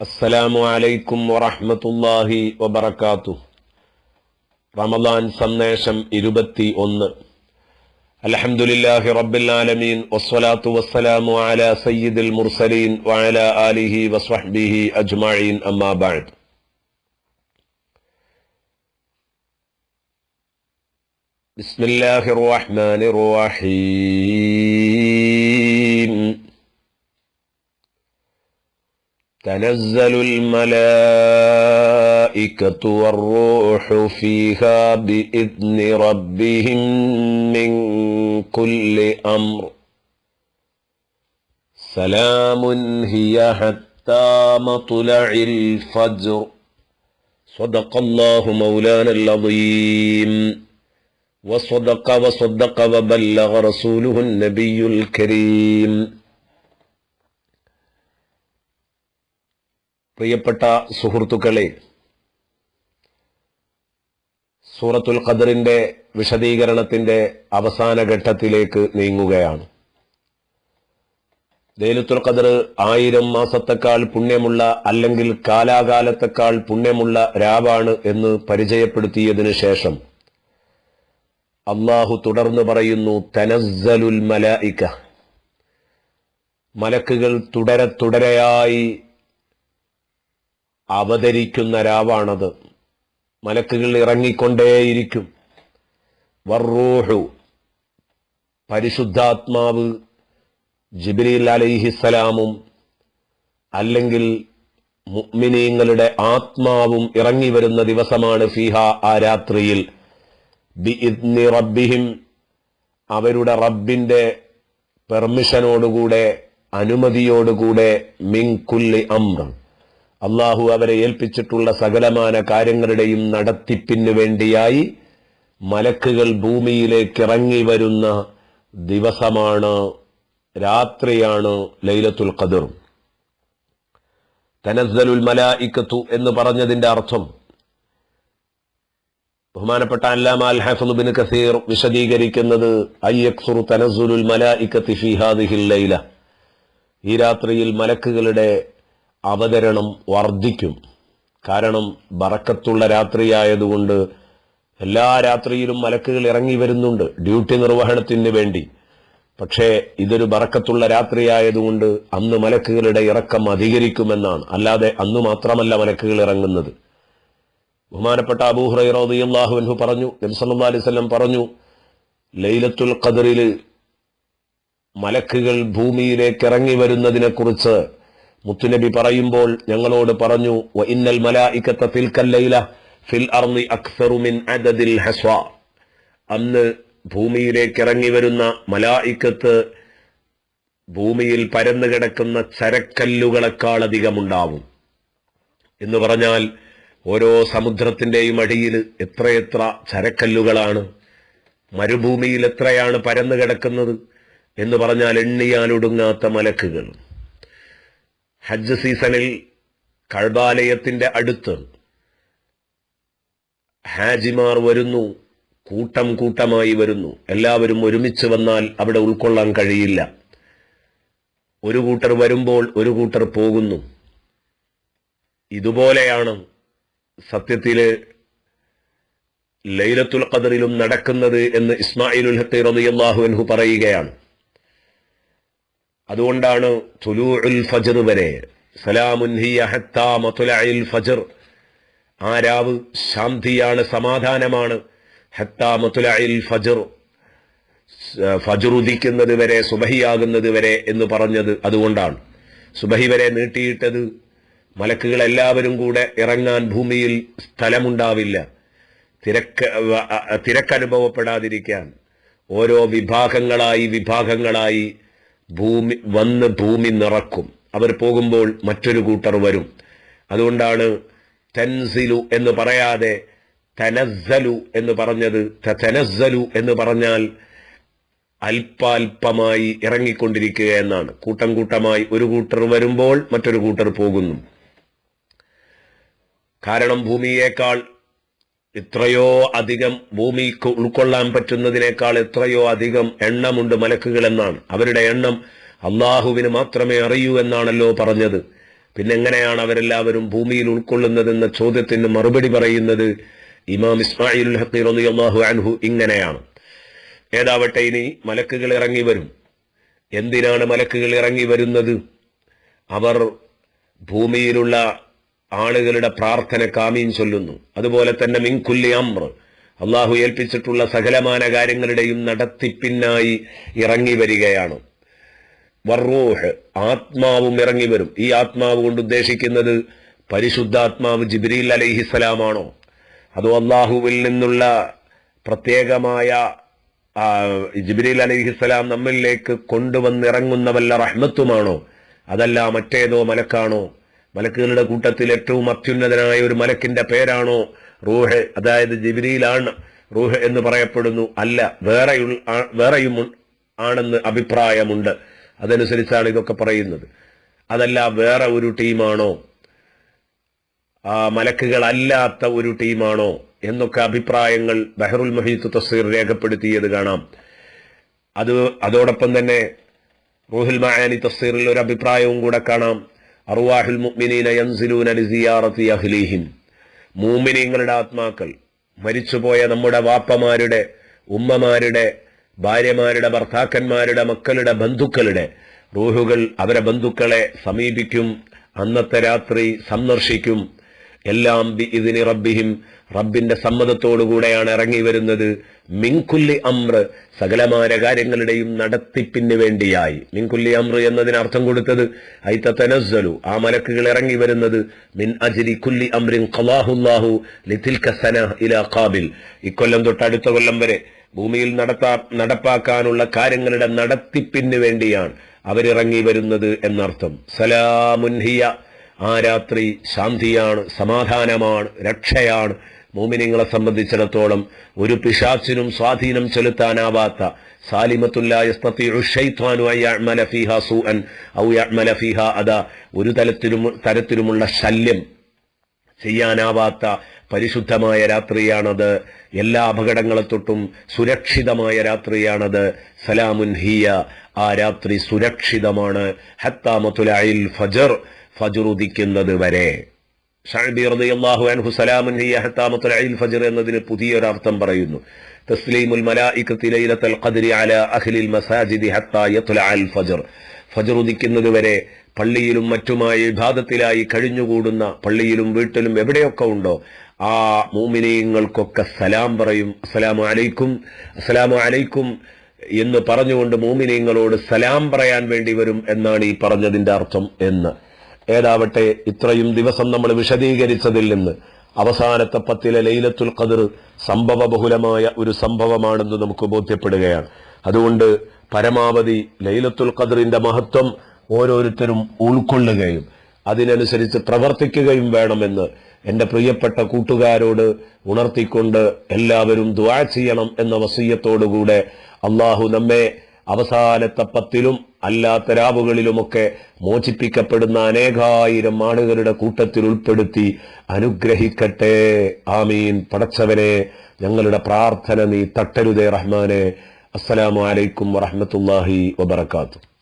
അസ്സലാമു അലൈക്കും വറഹ്മത്തുള്ളാഹി വബറകാത്തു റമദാൻ സന്ദേശം ഇരുപത്തി ഒന്ന് അലഹമുല്ലാഹി റബ്ബിലാലമീൻ വസ്സലാത്തു വസ്സലാമു അല സയ്യിദുൽ മുർസലീൻ വഅല ആലിഹി വസ്വഹ്ബിഹി അജ്മഈൻ അമ്മാ ബഅദ് ബിസ്മില്ലാഹിർ റഹ്മാനിർ റഹീം تنزل الملائكة والروح فيها بإذن ربهم من كل أمر. سلام هي حتى مطلع الفجر. صدق الله مولانا العظيم. وصدق وصدق وبلغ رسوله النبي الكريم. പ്രിയപ്പെട്ട സുഹൃത്തുക്കളെ സൂറത്തുൽ ഖദറിന്റെ വിശദീകരണത്തിന്റെ അവസാന ഘട്ടത്തിലേക്ക് നീങ്ങുകയാണ്. ലേലത്തുൽ ഖദർ ആയിരം മാസത്തെക്കാൾ പുണ്യമുള്ള അല്ലെങ്കിൽ കാലാകാലത്തെക്കാൾ പുണ്യമുള്ള രാവാണ് എന്ന് പരിചയപ്പെടുത്തിയതിനു ശേഷം അള്ളാഹു തുടർന്ന് പറയുന്നു തനസ്സലുൽ മലായിക്ക മലക്കുകൾ തുടരെ തുടരെയായി അവതരിക്കുന്ന രാവാണത്. മലക്കുകൾ ഇറങ്ങിക്കൊണ്ടേയിരിക്കും. വർറൂഹു പരിശുദ്ധാത്മാവ് ജിബ്രീൽ അലൈഹിസലാമും അല്ലെങ്കിൽ മുഗ്മിനീങ്ങളുടെ ആത്മാവും ഇറങ്ങി വരുന്ന ദിവസമാണ് ഫിഹ ആ രാത്രിയിൽ. ബിഇദ്നി റബ്ബിഹിം അവരുടെ റബ്ബിന്റെ പെർമിഷനോടുകൂടെ അനുമതിയോടുകൂടെ മിങ്കുല്ലി അമ്ര അള്ളാഹു അവരെ ഏൽപ്പിച്ചിട്ടുള്ള സകലമാന കാര്യങ്ങളുടെയും നടത്തിപ്പിന് വേണ്ടിയായി മലക്കുകൾ ഭൂമിയിലേക്ക് ഇറങ്ങി വരുന്ന ദിവസമാണ് രാത്രിയാണ് ലൈലത്തുൽ ഖദർ. തനസ്സലുൽ മലായിക്കത്തു എന്ന് പറഞ്ഞതിന്റെ അർത്ഥം ബഹുമാനപ്പെട്ട അല്ലാമ അൽ ഹാഫിദ് ബിൻ കസീർ വിശദീകരിക്കുന്നത് അയ്യക്സുറു തനസ്സുലുൽ മലായിക്കത്തി ഫിഹാദിഹിൽ ലൈല. ഈ രാത്രിയിൽ മലക്കുകളുടെ അവതരണം വർദ്ധിക്കും കാരണം ബറക്കത്തുള്ള രാത്രിയായതുകൊണ്ട് എല്ലാ രാത്രിയിലും മലക്കുകൾ ഇറങ്ങി വരുന്നുണ്ട് ഡ്യൂട്ടി നിർവഹണത്തിന് വേണ്ടി. പക്ഷേ ഇതൊരു ബറക്കത്തുള്ള രാത്രിയായതുകൊണ്ട് അന്ന് മലക്കുകളുടെ ഇറക്കം അധികരിക്കുമെന്നാണ്. അല്ലാതെ അന്ന് മാത്രമല്ല മലക്കുകൾ ഇറങ്ങുന്നത്. ബഹുമാനപ്പെട്ട അബൂഹുറൈറാഹു പറഞ്ഞു നബ്സല്ലാ പറഞ്ഞു ലൈലത്തുൽ ഖദറിൽ മലക്കുകൾ ഭൂമിയിലേക്ക് ഇറങ്ങി വരുന്നതിനെ കുറിച്ച് മുത്തുനബി പറയുമ്പോൾ ഞങ്ങളോട് പറഞ്ഞു "വ ഇന്നൽ ഫിൽ ഫിൽ അദദിൽ അന്ന് ഭൂമിയിലേക്ക് ഇറങ്ങി വരുന്ന മലായിക്കത്ത് ഭൂമിയിൽ പരന്നു കിടക്കുന്ന ചരക്കല്ലുകളെക്കാൾ അധികമുണ്ടാവും. എന്ന് പറഞ്ഞാൽ ഓരോ സമുദ്രത്തിന്റെയും അടിയിൽ എത്രയെത്ര ചരക്കല്ലുകളാണ് മരുഭൂമിയിൽ എത്രയാണ് പരന്നു കിടക്കുന്നത് എന്ന് പറഞ്ഞാൽ എണ്ണിയാലൊടുങ്ങാത്ത മലക്കുകൾ. ഹജ്ജ് സീസണിൽ കഴബാലയത്തിന്റെ അടുത്ത് ഹാജിമാർ വരുന്നു കൂട്ടം കൂട്ടമായി വരുന്നു. എല്ലാവരും ഒരുമിച്ച് വന്നാൽ അവിടെ ഉൾക്കൊള്ളാൻ കഴിയില്ല. ഒരു കൂട്ടർ വരുമ്പോൾ ഒരു കൂട്ടർ പോകുന്നു. ഇതുപോലെയാണ് സത്യത്തിൽ ലൈലത്തുൽ ഖദറിലും നടക്കുന്നത് എന്ന് ഇസ്മായിലുൽ ഹത്തി റളിയല്ലാഹു അൻഹു പറയുകയാണ്. അതുകൊണ്ടാണ് തുലൂഉൽ ഫജ്ർ വരെ ഫജ്ർ. ആ രാവ് ശാന്തിയാണ് സമാധാനമാണ്. ഹത്താ ഫജർ. ഉദിക്കുന്നത് വരെ സുബഹിയാകുന്നത് വരെ എന്ന് പറഞ്ഞത് അതുകൊണ്ടാണ്. സുബഹി വരെ നീട്ടിയിട്ടത് മലക്കുകൾ എല്ലാവരും കൂടെ ഇറങ്ങാൻ ഭൂമിയിൽ സ്ഥലമുണ്ടാവില്ല. തിരക്ക് തിരക്കനുഭവപ്പെടാതിരിക്കാൻ. ഓരോ വിഭാഗങ്ങളായി വിഭാഗങ്ങളായി ഭൂമി വന്ന് ഭൂമി നിറക്കും. അവർ പോകുമ്പോൾ മറ്റൊരു കൂട്ടർ വരും. അതുകൊണ്ടാണ് തൻസിലു എന്ന് പറയാതെ തനസ്സലു എന്ന് പറഞ്ഞത്. തനസ്സലു എന്ന് പറഞ്ഞാൽ അല്പാൽപമായി ഇറങ്ങിക്കൊണ്ടിരിക്കുക എന്നാണ്. കൂട്ടം കൂട്ടമായി ഒരു കൂട്ടർ വരുമ്പോൾ മറ്റൊരു കൂട്ടർ പോകുന്നു. കാരണം ഭൂമിയേക്കാൾ എത്രയോ അധികം ഭൂമിക്ക് ഉൾക്കൊള്ളാൻ പറ്റുന്നതിനേക്കാൾ എത്രയോ അധികം എണ്ണമുണ്ട് മലക്കുകൾ എന്നാണ് അവരുടെ എണ്ണം അള്ളാഹുവിന് മാത്രമേ അറിയൂ എന്നാണല്ലോ പറഞ്ഞത്. പിന്നെ എങ്ങനെയാണ് അവരെല്ലാവരും ഭൂമിയിൽ ഉൾക്കൊള്ളുന്നതെന്ന ചോദ്യത്തിന് മറുപടി പറയുന്നത്? ഇമാം ഇസ്മായിൽ അള്ളാഹു അൻഹു ഇങ്ങനെയാണ്. ഏതാവട്ടെ ഇനി മലക്കുകൾ ഇറങ്ങി വരും. എന്തിനാണ് മലക്കുകൾ ഇറങ്ങി വരുന്നത്? അവർ ഭൂമിയിലുള്ള ആളുകളുടെ പ്രാർത്ഥന കാമീൻ ചൊല്ലുന്നു. അതുപോലെ തന്നെ മിങ്കുല്ലി അമ്ര അള്ളാഹു ഏൽപ്പിച്ചിട്ടുള്ള സകലമാന കാര്യങ്ങളുടെയും നടത്തിപ്പിനായി ഇറങ്ങി വരികയാണ്. വർറൂഹ് ആത്മാവും ഇറങ്ങി വരും. ഈ ആത്മാവ് കൊണ്ട് ഉദ്ദേശിക്കുന്നത് പരിശുദ്ധാത്മാവ് ജിബ്രീൽ അലൈഹിസ്സലാമാണോ അതോ അള്ളാഹുവിൽ നിന്നുള്ള പ്രത്യേകമായ ജിബ്രീൽ അലൈഹിസ്സലാം നമ്മളിലേക്ക് കൊണ്ടുവന്നിറങ്ങുന്ന വല്ല റഹ്മത്തുമാണോ? അതല്ല മറ്റേതോ മലക്കാണോ? മലക്കുകളുടെ കൂട്ടത്തിൽ ഏറ്റവും അത്യുന്നതനായ ഒരു മലക്കിന്റെ പേരാണോ റൂഹ്. അതായത് ജിബിരിയിലാണ് റൂഹ് എന്ന് പറയപ്പെടുന്നു. അല്ല വേറെ വേറെയും ആണെന്ന് അഭിപ്രായമുണ്ട്. അതനുസരിച്ചാണ് ഇതൊക്കെ പറയുന്നത്. അതല്ല വേറെ ഒരു ടീമാണോ? ആ മലക്കുകളല്ലാത്ത ഒരു ടീമാണോ? എന്നൊക്കെ അഭിപ്രായങ്ങൾ ബഹറുൽ മഹീത്ത് തസ്സീർ രേഖപ്പെടുത്തിയത് കാണാം. അത് അതോടൊപ്പം തന്നെ റൂഹുൽ മഹാനി തസ്സീറിൽ ഒരു അഭിപ്രായവും കൂടെ കാണാം. അറുവാഹുൽ മുഅ്മിനീന യൻസിലൂന ലിസിയാറത്തി അഹ്ലീഹിം മൂമിനീങ്ങളുടെ ആത്മാക്കൾ മരിച്ചുപോയ നമ്മുടെ വാപ്പമാരുടെ ഉമ്മമാരുടെ ഭാര്യമാരുടെ ഭർത്താക്കന്മാരുടെ മക്കളുടെ ബന്ധുക്കളുടെ റൂഹുകൾ അവരെ ബന്ധുക്കളെ സമീപിക്കും അന്നത്തെ രാത്രി സന്ദർശിക്കും. എല്ലാം ബി ഇതിന് റബ്ബിഹിം റബ്ബിന്റെ സമ്മതത്തോടുകൂടെയാണ് ഇറങ്ങി വരുന്നത്. മിൻകുല്ലി അമ്ര സകലമായ കാര്യങ്ങളുടെയും നടത്തിപ്പിന് വേണ്ടിയായി. മിൻകുല്ലി അമ്ര എന്നതിന് അർത്ഥം കൊടുത്തത് ഐത്തനസ്സലു ആ മലക്കുകൾ ഇറങ്ങി വരുന്നത് മിൻ അജിരി കുല്ലി അമ്രിൻ ഖലാഹുല്ലാഹു ലിതിൽക കസന ഇലാ ഖാബിൽ. ഇക്കൊല്ലം തൊട്ട് അടുത്ത കൊല്ലം വരെ ഭൂമിയിൽ നടത്താ നടപ്പാക്കാനുള്ള കാര്യങ്ങളുടെ നടത്തിപ്പിന് വേണ്ടിയാണ് അവരിറങ്ങി വരുന്നത് എന്നർത്ഥം. സലാമുൻഹിയ ആ രാത്രി ശാന്തിയാണ് സമാധാനമാണ് രക്ഷയാണ്. മോമിനിങ്ങളെ സംബന്ധിച്ചിടത്തോളം ഒരു പിശാച്ചിനും സ്വാധീനം ചെലുത്താനാവാത്ത അതാ ഒരു തലത്തിലും തരത്തിലുമുള്ള ശല്യം ചെയ്യാനാവാത്ത പരിശുദ്ധമായ രാത്രിയാണത്. എല്ലാ അപകടങ്ങളെ തൊട്ടും സുരക്ഷിതമായ രാത്രിയാണത്. സലാമുൻ ഹിയ. ആ രാത്രി സുരക്ഷിതമാണ്. ഹത്താമത്തുലായിൽ ഫജർ. ഫജർ ഉദിക്കുന്നത് വരെ റളിയല്ലാഹു അൻഹു എന്നതിന് പുതിയൊരർത്ഥം പറയുന്നു. തസ്ലീമുൽ മലായികത്തി അലാ അഹ്ലിൽ മസാജിദി ഹത്താ യത്ലഅൽ ഫജ്ർ. വരെ പള്ളിയിലും മറ്റുമായി വിഭാഗത്തിലായി കഴിഞ്ഞുകൂടുന്ന പള്ളിയിലും വീട്ടിലും എവിടെയൊക്കെ ഉണ്ടോ ആ മൂമിനീയങ്ങൾക്കൊക്കെ സലാം പറയും. അസ്സലാമു അലൈക്കും അസ്സലാമു അലൈക്കും എന്ന് പറഞ്ഞുകൊണ്ട് മൂമിനീയങ്ങളോട് സലാം പറയാൻ വേണ്ടി വരും എന്നാണ് ഈ പറഞ്ഞതിന്റെ അർത്ഥം എന്ന്. ഏതാവട്ടെ ഇത്രയും ദിവസം നമ്മൾ വിശദീകരിച്ചതിൽ നിന്ന് അവസാനത്തെ പത്തിലെ ലൈലത്തുൽ ഖദർ സംഭവബഹുലമായ ഒരു സംഭവമാണെന്ന് നമുക്ക് ബോധ്യപ്പെടുകയാണ്. അതുകൊണ്ട് പരമാവധി ലൈലത്തുൽ ഖദറിന്റെ മഹത്വം ഓരോരുത്തരും ഉൾക്കൊള്ളുകയും അതിനനുസരിച്ച് പ്രവർത്തിക്കുകയും വേണമെന്ന് എന്റെ പ്രിയപ്പെട്ട കൂട്ടുകാരോട് ഉണർത്തിക്കൊണ്ട് എല്ലാവരും ദ്വാ ചെയ്യണം എന്ന വസീയത്തോടുകൂടെ അള്ളാഹു നമ്മെ അവസാനത്തെ പത്തിലും അല്ലാത്ത രാവുകളിലുമൊക്കെ മോചിപ്പിക്കപ്പെടുന്ന അനേകായിരം ആളുകളുടെ കൂട്ടത്തിൽ ഉൾപ്പെടുത്തി അനുഗ്രഹിക്കട്ടെ. ആമീൻ. പടച്ചവനെ ഞങ്ങളുടെ പ്രാർത്ഥന നീ തട്ടരുതേ റഹ്മാനെ. അസ്സലാമലൈക്കും വറഹമത്തല്ലാഹി വബറകാതുഹു.